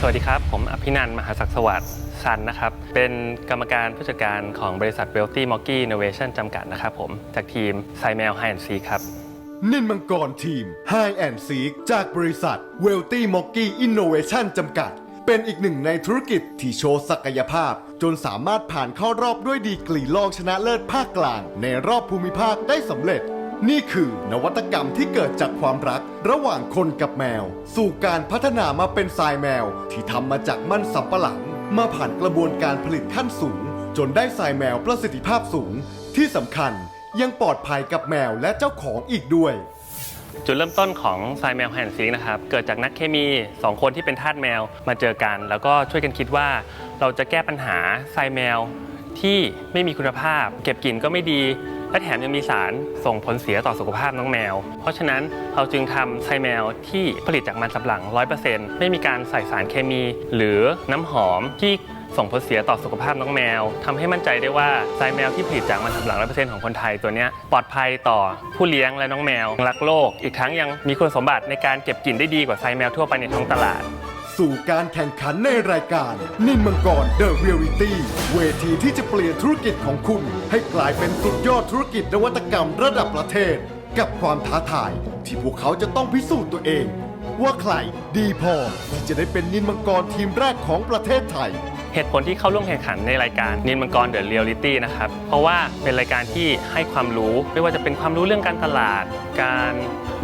สวัสดีครับ ผมอภินันมหาศักดิ์สวัสดิ์ซันนะครับ เป็นกรรมการผู้จัดการของบริษัท Wealthy m o g g y Innovation จำกัดนะครับผม จากทีมไซแมวไฮแอนซีครับ นินมังกรทีม High and Seek จากบริษัท Wealthy m o g g y Innovation จำกัด เป็นอีกหนึ่งในธุรกิจที่โชว์ศักยภาพ จนสามารถผ่านเข้ารอบด้วยดีกรีรองชนะเลิศภาคกลาง ในรอบภูมิภาคได้สำเร็จ นี่คือนวัตกรรมที่เกิดจากความรักระหว่างคนกับแมว สู่การพัฒนามาเป็นทรายแมว ที่ทำมาจากมันสำปะหลัง มาผ่านกระบวนการผลิตขั้นสูง จนได้ทรายแมวประสิทธิภาพสูง ที่สำคัญยังปลอดภัยกับแมวและเจ้าของอีกด้วย จุดเริ่มต้นของไซแมวไฮนซีนะครับ เกิดจากนักเคมี 2 คนที่เป็นทาสแมวมาเจอกัน แล้วก็ช่วยกันคิดว่าเราจะแก้ปัญหาไซแมวที่ไม่มีคุณภาพ เก็บกลิ่นก็ไม่ดี และแถมยังมีสารส่งผลเสียต่อสุขภาพน้องแมว เพราะฉะนั้นเราจึงทำไซแมวที่ผลิตจากมันสำปะหลัง 100%ไม่มีการใส่สารเคมี หรือน้ำหอมที่ส่งผลเสียต่อสุขภาพน้องแมวทำให้มั่นใจได้ว่าไซแมวที่ผลิตจากมันสำปะหลัง100%ของคนไทยตัวนี้ปลอดภัยต่อผู้เลี้ยงและน้องแมวรักโลก อีกทั้งยังมีคุณสมบัติในการเก็บกลิ่นได้ดีกว่าไซแมวทั่วไปในท้องตลาด สู่การแข่งขันในรายการ นินมังกร The Reality เวทีที่จะเปลี่ยนธุรกิจของคุณ ให้กลายเป็นสุดยอดธุรกิจนวัตกรรมระดับประเทศ กับความท้าทายที่พวกเขาจะต้องพิสูจน์ตัวเอง ว่าใครดีพอที่จะได้เป็นนินมังกรทีมแรกของประเทศไทย เหตุผลที่เข้าร่วมแข่งขันในรายการนินมังกรเดอะเรียลลิตี้นะครับ เพราะว่าเป็นรายการที่ให้ความรู้ ไม่ว่าจะเป็นความรู้เรื่องการตลาด การ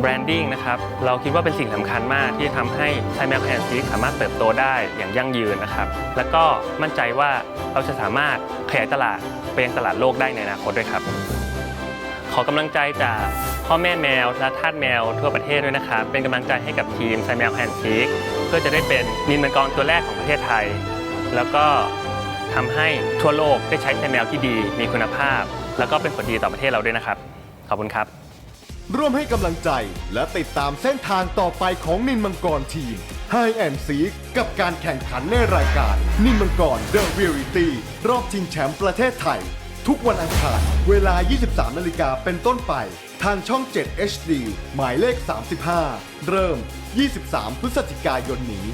แบรนดิ้งนะครับ เราคิดว่าเป็นสิ่งสำคัญมากที่ทำให้ไซแมวแอนซีสามารถเติบโตได้อย่างยั่งยืนนะครับ แล้วก็มั่นใจว่าเราจะสามารถขยายตลาดไปยังตลาดโลกได้ในอนาคตด้วยครับ ขอกำลังใจจากพ่อแม่แมวและทาสแมวทั่วประเทศด้วยนะครับ เป็นกำลังใจให้กับทีมไซแมวแอนซีกเพื่อจะได้เป็นนินมังกรตัวแรกของประเทศไทย แล้วก็ทำให้ทั่วโลกได้ใช้ไซแมวที่ดี มีคุณภาพ แล้วก็เป็นผลดีต่อประเทศเราด้วยนะครับ ขอบคุณครับ ร่วมให้กำลังใจและติดตามเส้นทางต่อไปของนินมังกรทีม High and Seek กับการแข่งขันในรายการ นินมังกร The Reality รอบชิงแชมป์ประเทศไทย ทุกวันอังคาร เวลา 23นาฬิกาเป็นต้นไป ทางช่อง 7 HD หมายเลข 35 เริ่ม 23 พฤศจิกายนนี้